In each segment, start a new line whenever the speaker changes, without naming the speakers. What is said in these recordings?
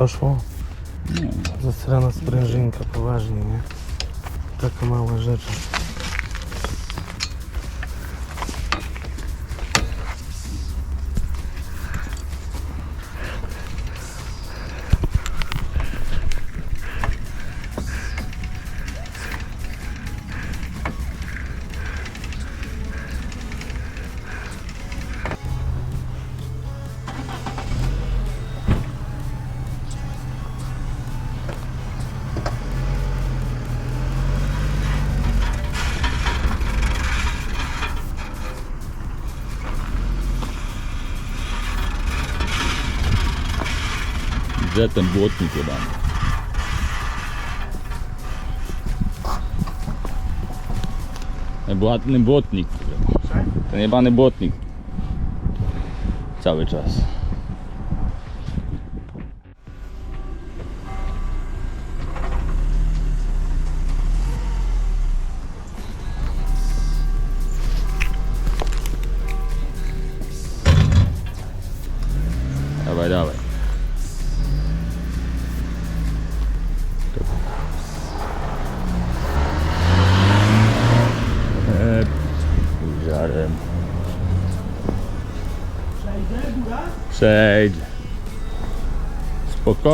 Poszło? Zasrana sprężynka, poważnie, nie? Taka mała rzecz.
Gdzie ten błotnik jebany? Ten błatny błotnik. Ten jebany błotnik. Cały czas.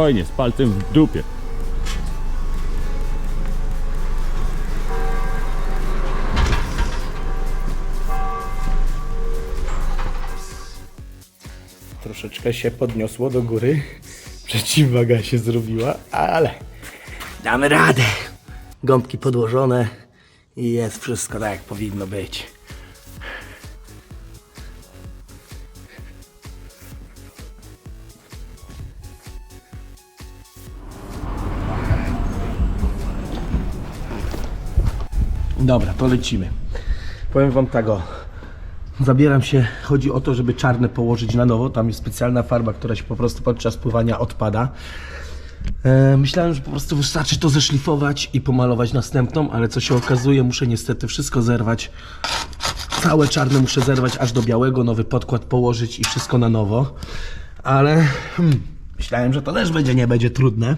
Spokojnie, z palcem w dupie.
Troszeczkę się podniosło do góry. Przeciwwaga się zrobiła, ale damy radę. Gąbki podłożone i jest wszystko tak, jak powinno być. Dobra, to lecimy. Powiem wam tak o. Zabieram się, chodzi o to, żeby czarne położyć na nowo. Tam jest specjalna farba, która się po prostu podczas pływania odpada. E, myślałem, że po prostu wystarczy to zeszlifować i pomalować następną, ale co się okazuje, muszę niestety wszystko zerwać. Całe czarne muszę zerwać aż do białego, nowy podkład położyć i wszystko na nowo. Ale hmm, myślałem, że to też będzie, nie będzie trudne.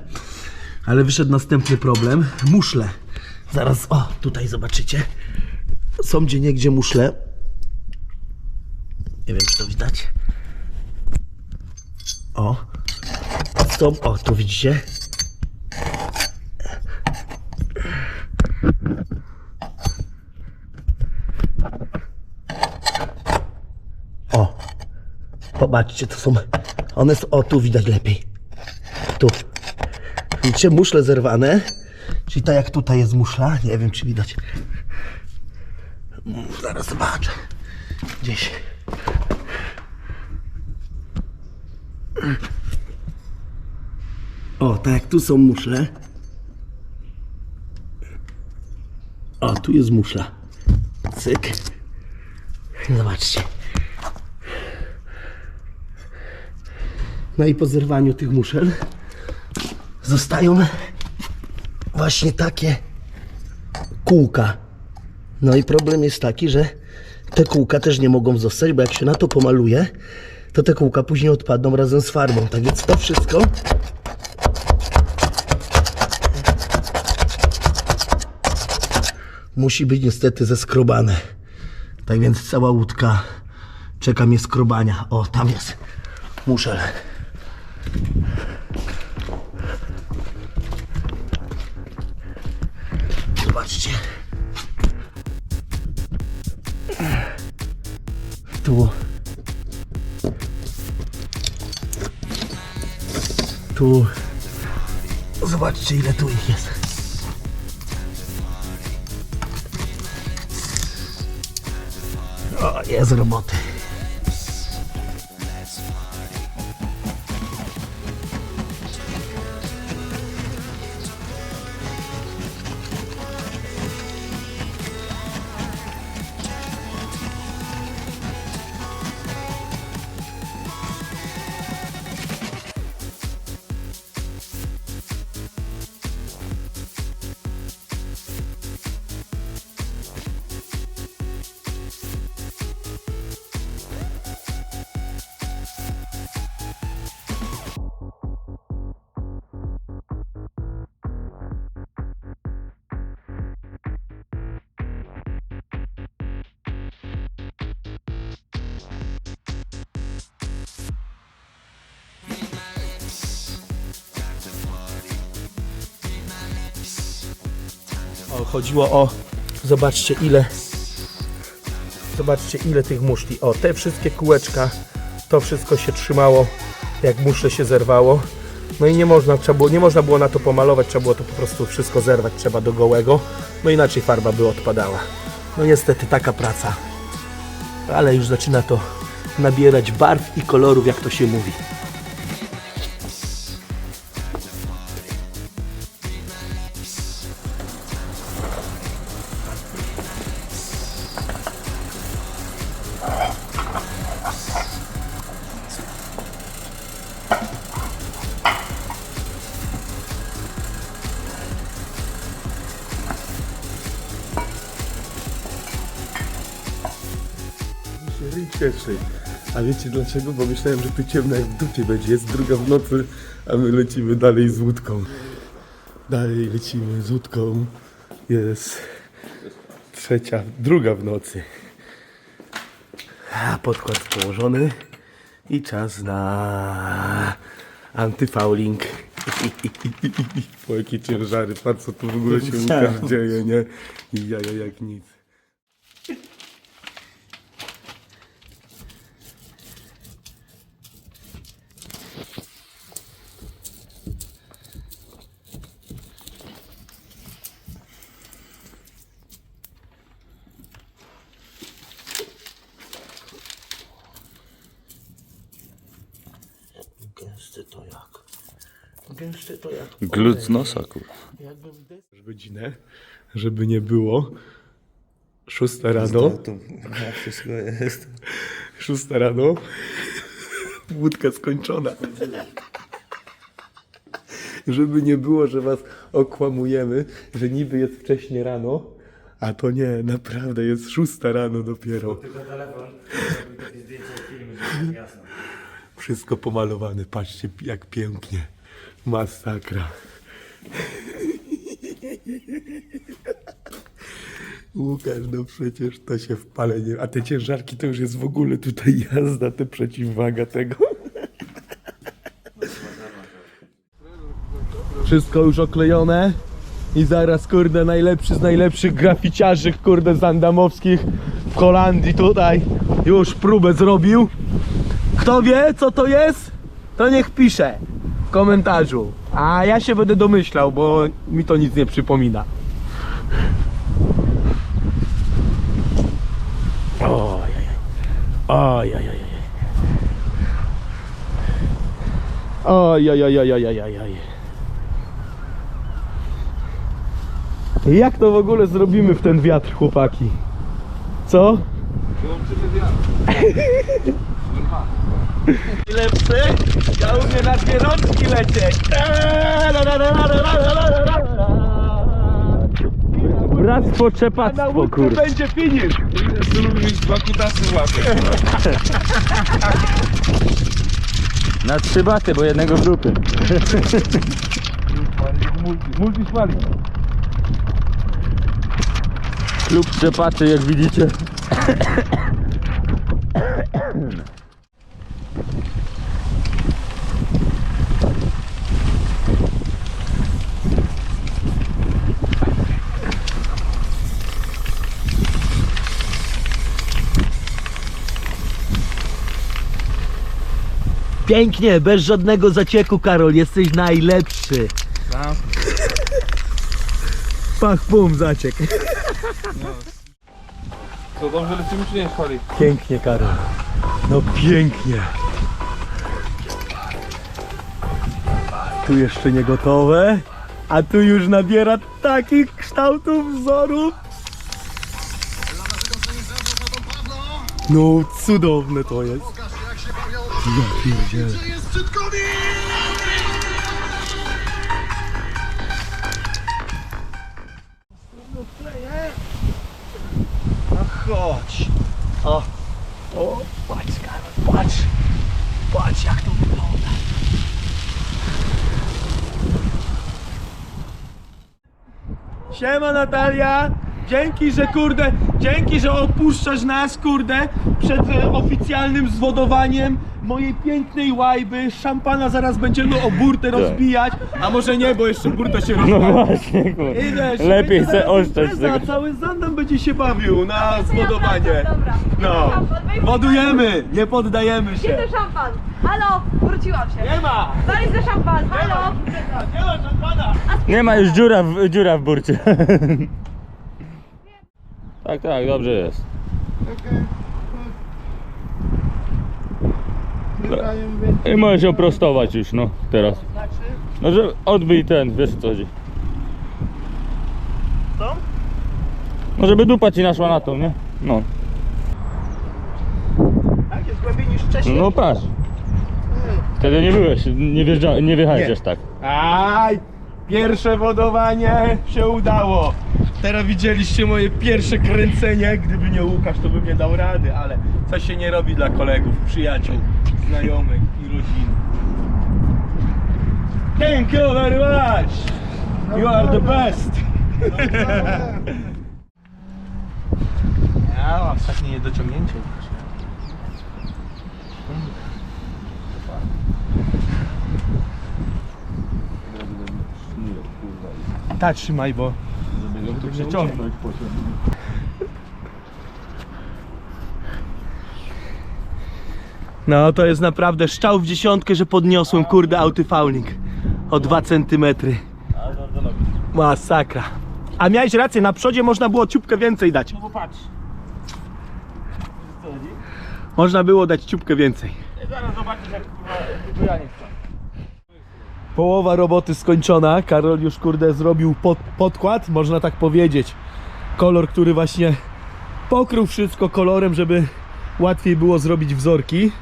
Ale wyszedł następny problem. Muszle. Zaraz, o, tutaj zobaczycie. Są gdzie niegdzie muszle. Nie wiem, czy to widać. O. Są, o, tu widzicie. O. Popatrzcie, to są. One są. O, tu widać lepiej. Tu. Widzicie, muszle zerwane. Czyli tak jak tutaj jest muszla. Nie wiem, czy widać. Zaraz zobaczę. Gdzieś. O, tak jak tu są muszle. O, tu jest muszla. Cyk. Zobaczcie. No i po zerwaniu tych muszel zostają właśnie takie kółka. No i problem jest taki, że te kółka też nie mogą zostać, bo jak się na to pomaluje, to te kółka później odpadną razem z farbą. Tak więc to wszystko musi być niestety zeskrobane. Tak więc cała łódka czeka mnie skrobania. O, tam jest muszel. Zobaczcie. Tu. Tu. Zobaczcie ile tu ich jest. O, jest roboty. Chodziło o, zobaczcie ile, zobaczcie ile tych muszli. O, te wszystkie kółeczka, to wszystko się trzymało, jak muszle się zerwało. No i nie można, trzeba było, nie można było na to pomalować, trzeba było to po prostu wszystko zerwać, trzeba do gołego, no inaczej farba by odpadała. No niestety taka praca, ale już zaczyna to nabierać barw i kolorów, jak to się mówi.
Wiecie dlaczego? Bo myślałem, że tu ciemno jak w dupie będzie. Jest druga w nocy, a my lecimy dalej z łódką. Dalej lecimy z łódką. Jest trzecia, druga w nocy.
A podkład położony i czas na antyfouling.
Po jakie ciężary, patrz co tu w ogóle się Łukasz dzieje, nie? I jaja jak nic.
Gęsty to jak? Gęsty
Glut z nosa, kurwa.
Godzinę, żeby nie było. Szósta rano.
Wszystko jest.
Szósta rano. Łódka skończona. Żeby nie było, że was okłamujemy, że niby jest wcześnie rano, a to nie, naprawdę jest szósta rano dopiero. Wszystko pomalowane, patrzcie jak pięknie. Masakra. Łukasz, no przecież to się w palenie. A te ciężarki to już jest w ogóle tutaj jazda, te przeciwwaga tego.
Wszystko już oklejone i zaraz kurde najlepszy z najlepszych graficiarzy kurde zandamowskich w Holandii tutaj już próbę zrobił. Kto wie co to jest? To niech pisze w komentarzu. A ja się będę domyślał, bo mi to nic nie przypomina. Ojej. Ojej. Ojej. Jak to w ogóle zrobimy w ten wiatr, chłopaki? Co? Lepszy? Ja umiem na dwie rączki lecieć. Bractwo czepactwo, kurde. będzie finisz.
Na trzy baty, bo jednego w dupie.
Multispali.
Klub trzepaczy, jak widzicie.
Pięknie, bez żadnego zacieku, Karol. Jesteś najlepszy. Pach, pum, zaciek.
To dobrze lecimy czy nie, Szwali?
Pięknie, Karol. No pięknie. Tu jeszcze nie gotowe, a tu już nabiera takich kształtów wzorów. No cudowne to jest. Ja pierdzielę. No chodź. O, o, patrz Karol, patrz. Patrz jak to wygląda. Siema Natalia. Dzięki, że kurde, dzięki, że opuszczasz nas, kurde, przed e, oficjalnym zwodowaniem mojej pięknej łajby. Szampana zaraz będziemy o burtę rozbijać, a może nie, bo jeszcze burta się
Tak. No właśnie,
wiesz,
Lepiej
będzie
se
zaraz
oszczędź
impreza,
tego.
Cały Zandam będzie się bawił na zwodowanie.
Dobra.
No,
weź mi
wodujemy, nie poddajemy
Gdzie
się.
ten szampan? Halo, wróciłam się.
Nie ma!
Daj ze szampan, halo.
Nie ma szampana!
Nie ma już dziura w, dziura w burcie. tak, tak, dobrze jest. I możesz ją prostować już, no, teraz. No, że odbyj ten, wiesz co chodzi.
Co?
No, żeby dupa ci naszła na to, nie? No.
Tak, jest głębiej niż wcześniej.
No patrz. Wtedy nie byłeś, nie, wjeżdża, nie wjechałeś
Nie.
aż tak.
Aj! Pierwsze wodowanie się udało. Teraz widzieliście moje pierwsze kręcenie. Gdyby nie Łukasz, to bym nie dał rady, ale co się nie robi dla kolegów, przyjaciół, znajomych i rodziny. Thank you very much! You are the best! Ja, ostatnie niedociągnięcie Łukasz. Tak, trzymaj, bo
Ją tu
przeciągnąć No to jest naprawdę szczał w dziesiątkę, że podniosłem kurde autyfauling o 2 cm. Masakra. A miałeś rację, na przodzie można było ciupkę więcej dać.
No bo patrz,
Można było dać ciupkę więcej.
zaraz zobaczysz jak kurwa ja nie chcę.
Połowa roboty skończona. Karol już kurde zrobił pod, podkład, można tak powiedzieć. Kolor, który właśnie pokrył wszystko kolorem, żeby łatwiej było zrobić wzorki.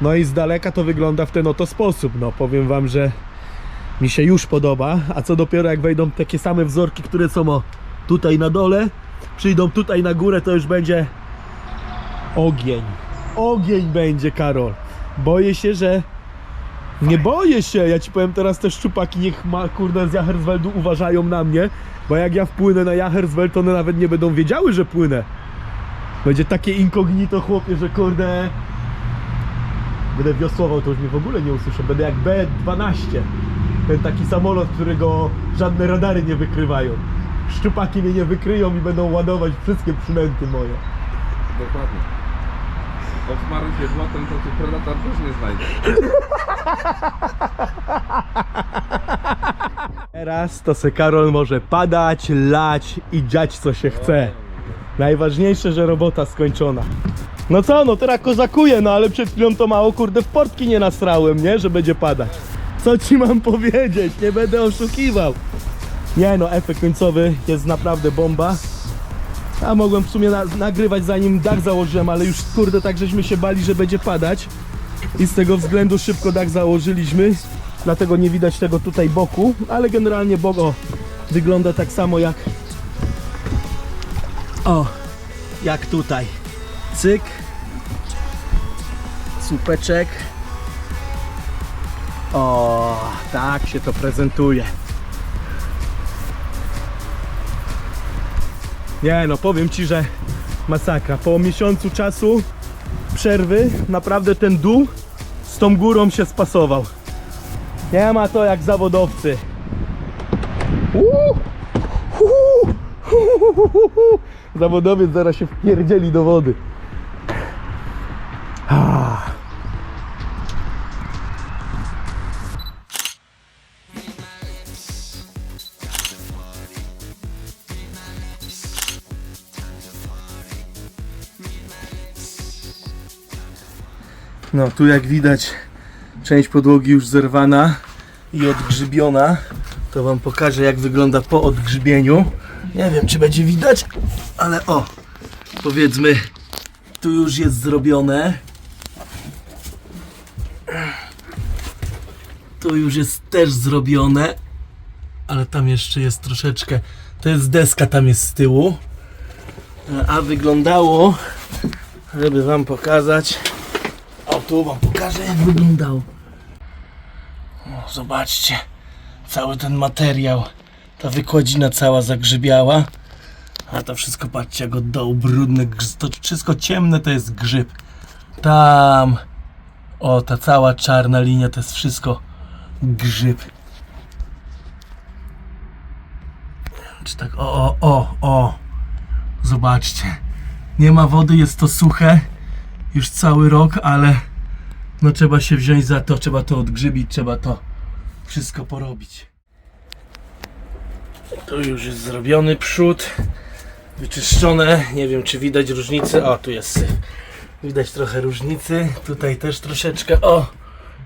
No i z daleka to wygląda w ten oto sposób. No powiem wam, że mi się już podoba. A co dopiero jak wejdą takie same wzorki, które są o tutaj na dole, przyjdą tutaj na górę, to już będzie ogień. Ogień będzie, Karol. Boję się, że nie boję się, ja ci powiem teraz te szczupaki niech ma kurde z Jachersfeldu uważają na mnie, bo jak ja wpłynę na Jachersfeld, to one nawet nie będą wiedziały, że płynę. Będzie takie incognito chłopie, że kurde będę wiosłował, to już mnie w ogóle nie usłyszę, będę jak B12. Ten taki samolot, którego żadne radary nie wykrywają. Szczupaki mnie nie wykryją i będą ładować wszystkie przynęty moje.
Dokładnie. Obsmaruj się złotem, to cię predator też nie znajdzie.
Teraz to se Karol może padać, lać i dziać co się chce. Najważniejsze, że robota skończona. No co, no teraz kozakuję, no ale przed chwilą to mało kurde w portki nie nasrałem, nie? Że będzie padać. Co ci mam powiedzieć? Nie będę oszukiwał. Nie no, efekt końcowy jest naprawdę bomba. A mogłem w sumie na nagrywać zanim dach założyłem, ale już kurde tak żeśmy się bali, że będzie padać. I z tego względu szybko dach założyliśmy. Dlatego nie widać tego tutaj boku, ale generalnie bogo wygląda tak samo jak o, jak tutaj. Cyk. Słupeczek. O, tak się to prezentuje. Nie no, powiem Ci, że masakra. Po miesiącu czasu przerwy naprawdę ten dół z tą górą się spasował. Nie ma to jak zawodowcy. Zawodowiec zaraz się wpierdzieli do wody. No tu jak widać część podłogi już zerwana i odgrzybiona. To wam pokażę jak wygląda po odgrzybieniu. Nie wiem czy będzie widać, ale o, powiedzmy tu już jest zrobione. Tu już jest też zrobione, ale tam jeszcze jest troszeczkę. To jest deska, tam jest z tyłu. A wyglądało, żeby wam pokazać. Tu wam pokażę jak wyglądało. O, zobaczcie, cały ten materiał, ta wykładzina cała zagrzybiała. A to wszystko, patrzcie, jak od dołu brudne, to wszystko ciemne to jest grzyb. Tam, o, ta cała czarna linia to jest wszystko grzyb. Czy tak, o, o, o, o. Zobaczcie. Nie ma wody, jest to suche. Już cały rok, ale no trzeba się wziąć za to, trzeba to odgrzybić, trzeba to wszystko porobić. Tu już jest zrobiony przód. Wyczyszczone. Nie wiem, czy widać różnicę. O, tu jest syf. Widać trochę różnicy. Tutaj też troszeczkę. O,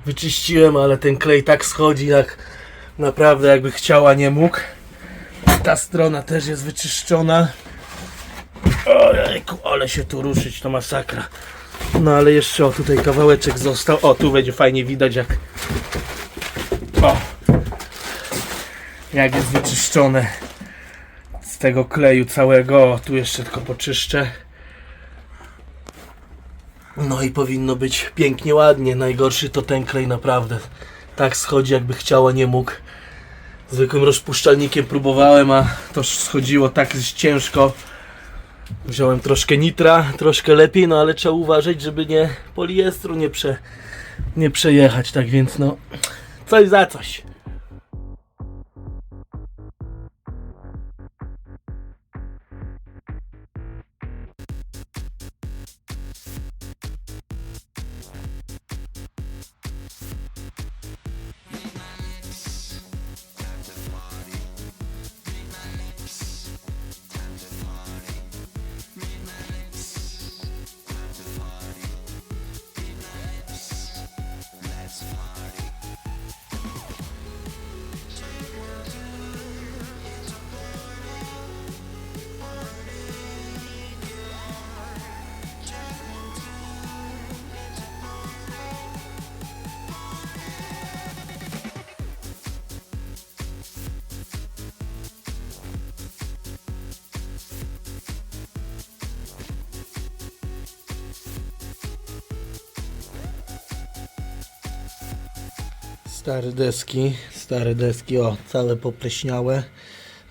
wyczyściłem, ale ten klej tak schodzi, jak naprawdę jakby chciała, nie mógł. Ta strona też jest wyczyszczona. Ojejku, ale się tu ruszyć, to masakra. No ale jeszcze o, tutaj kawałeczek został. O, tu będzie fajnie widać jak... O! Jak jest wyczyszczone z tego kleju całego. O, tu jeszcze tylko poczyszczę. No i powinno być pięknie, ładnie. Najgorszy to ten klej naprawdę. Tak schodzi jakby chciała, nie mógł. Zwykłym rozpuszczalnikiem próbowałem, a to schodziło tak ciężko. Wziąłem troszkę nitra, troszkę lepiej, no ale trzeba uważać, żeby nie poliestru nie, prze, nie przejechać, tak więc no coś za coś. Stare deski, stare deski, o, całe popleśniałe,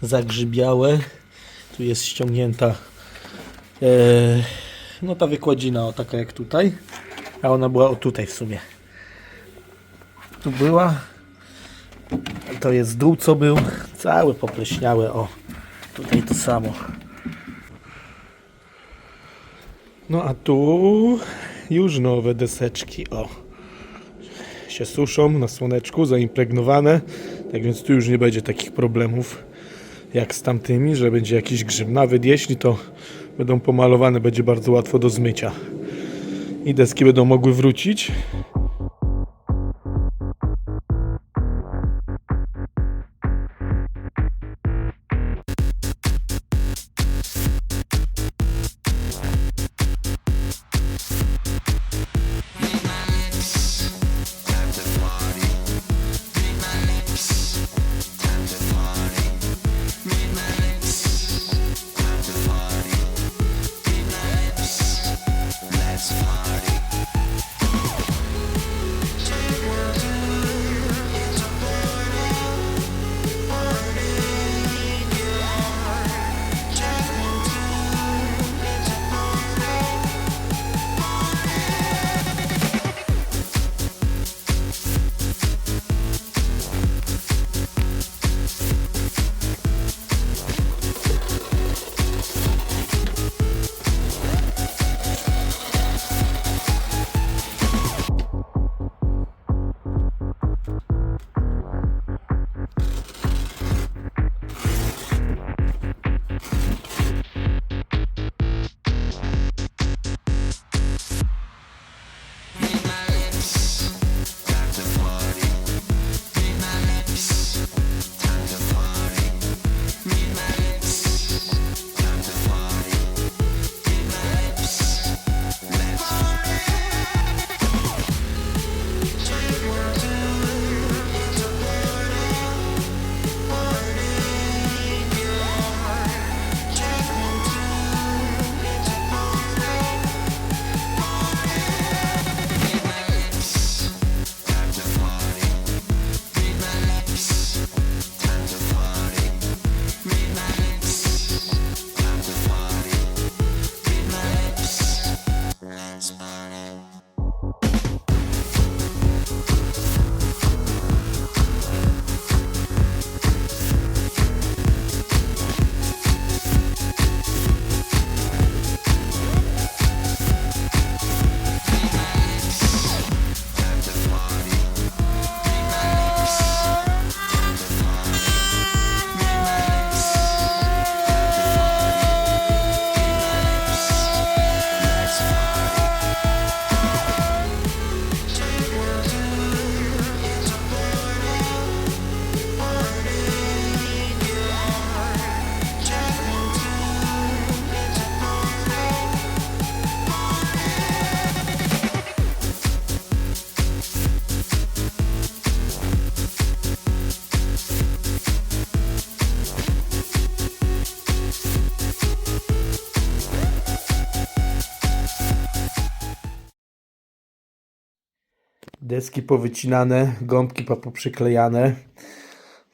zagrzybiałe. Tu jest ściągnięta e, no ta wykładzina, o taka jak tutaj, a ona była o tutaj w sumie. Tu była, to jest dół co był, całe popleśniałe, o, tutaj to samo. No a tu już nowe deseczki, o się suszą na słoneczku, zaimpregnowane. Tak więc tu już nie będzie takich problemów jak z tamtymi, że będzie jakiś grzyb. Nawet jeśli to będą pomalowane, będzie bardzo łatwo do zmycia. I deski będą mogły wrócić. Deski powycinane, gąbki poprzyklejane.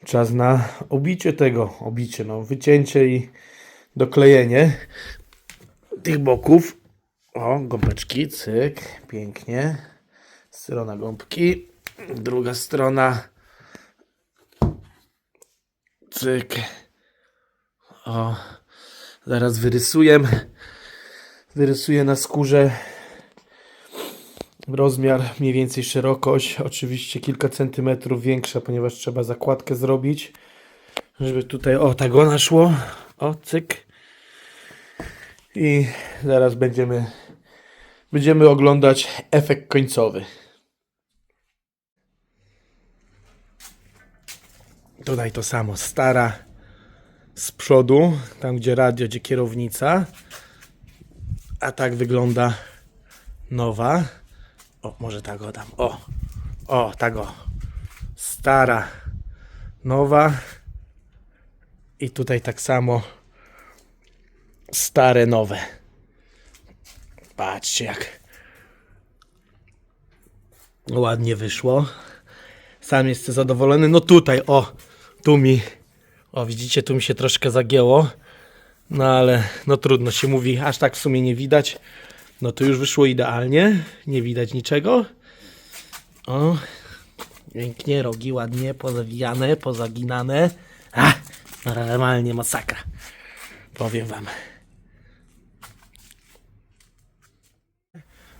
Czas na obicie tego, obicie, no, wycięcie i doklejenie tych boków. O, gąbeczki, cyk, pięknie. Strona gąbki, druga strona. Cyk. O, zaraz wyrysuję. Wyrysuję na skórze rozmiar, mniej więcej szerokość. Oczywiście kilka centymetrów większa, ponieważ trzeba zakładkę zrobić. Żeby tutaj, o, tak ona szło. O, cyk. I zaraz będziemy, będziemy oglądać efekt końcowy. Tutaj to samo, stara z przodu, tam gdzie radio, gdzie kierownica. A tak wygląda nowa. O, może tak o dam. O, o, tak o. Stara, nowa. I tutaj tak samo stare, nowe. Patrzcie jak ładnie wyszło. Sam jestem zadowolony. No tutaj, o, tu mi, o widzicie, tu mi się troszkę zagięło. No ale, no trudno się mówi, aż tak w sumie nie widać. No to już wyszło idealnie, nie widać niczego. O, pięknie, rogi ładnie pozawijane, pozaginane. A, normalnie masakra. Powiem wam.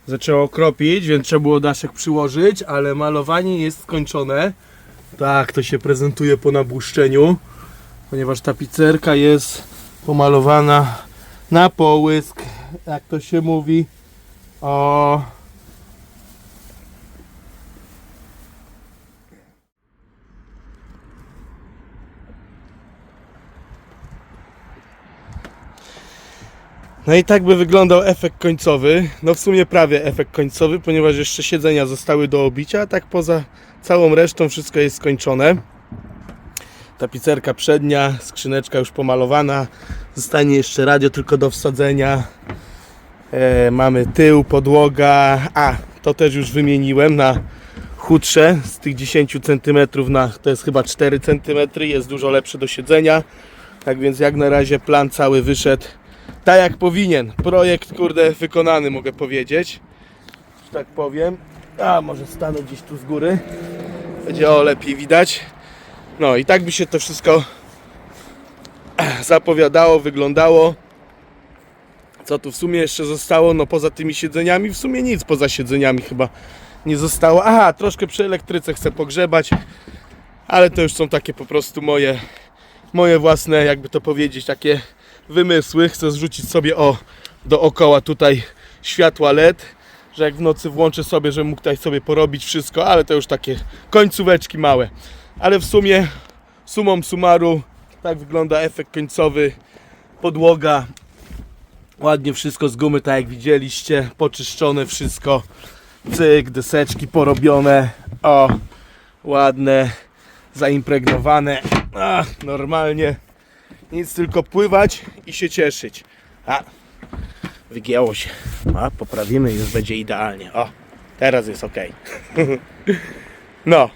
Zaczęło kropić, więc trzeba było daszek przyłożyć, ale malowanie jest skończone. Tak, to się prezentuje po nabłuszczeniu, ponieważ tapicerka jest pomalowana na połysk, jak to się mówi. O. No i tak by wyglądał efekt końcowy. No w sumie prawie efekt końcowy, ponieważ jeszcze siedzenia zostały do obicia, a tak poza całą resztą wszystko jest skończone. Tapicerka przednia, skrzyneczka już pomalowana. Zostanie jeszcze radio tylko do wsadzenia. E, mamy tył, podłoga. A, to też już wymieniłem na chudsze z tych 10 cm na to jest chyba 4 cm. Jest dużo lepsze do siedzenia. Tak więc jak na razie plan cały wyszedł tak jak powinien. Projekt kurde wykonany mogę powiedzieć. Że tak powiem. A może stanę gdzieś tu z góry. Będzie o lepiej widać. No i tak by się to wszystko zapowiadało, wyglądało. Co tu w sumie jeszcze zostało? No poza tymi siedzeniami, w sumie nic poza siedzeniami chyba nie zostało. Aha, troszkę przy elektryce chcę pogrzebać, ale to już są takie po prostu moje, moje własne, jakby to powiedzieć, takie wymysły. Chcę zrzucić sobie o dookoła tutaj światła LED, że jak w nocy włączę sobie, że mógł tutaj sobie porobić wszystko, ale to już takie końcóweczki małe. Ale w sumie, sumą summarum, tak wygląda efekt końcowy. Podłoga, Ładnie wszystko z gumy, tak jak widzieliście, poczyszczone wszystko. Cyk, deseczki porobione. O, ładne, zaimpregnowane. Normalnie. Nic tylko pływać i się cieszyć. A, wygięło się. A, poprawimy, i już będzie idealnie. O, teraz jest ok. no.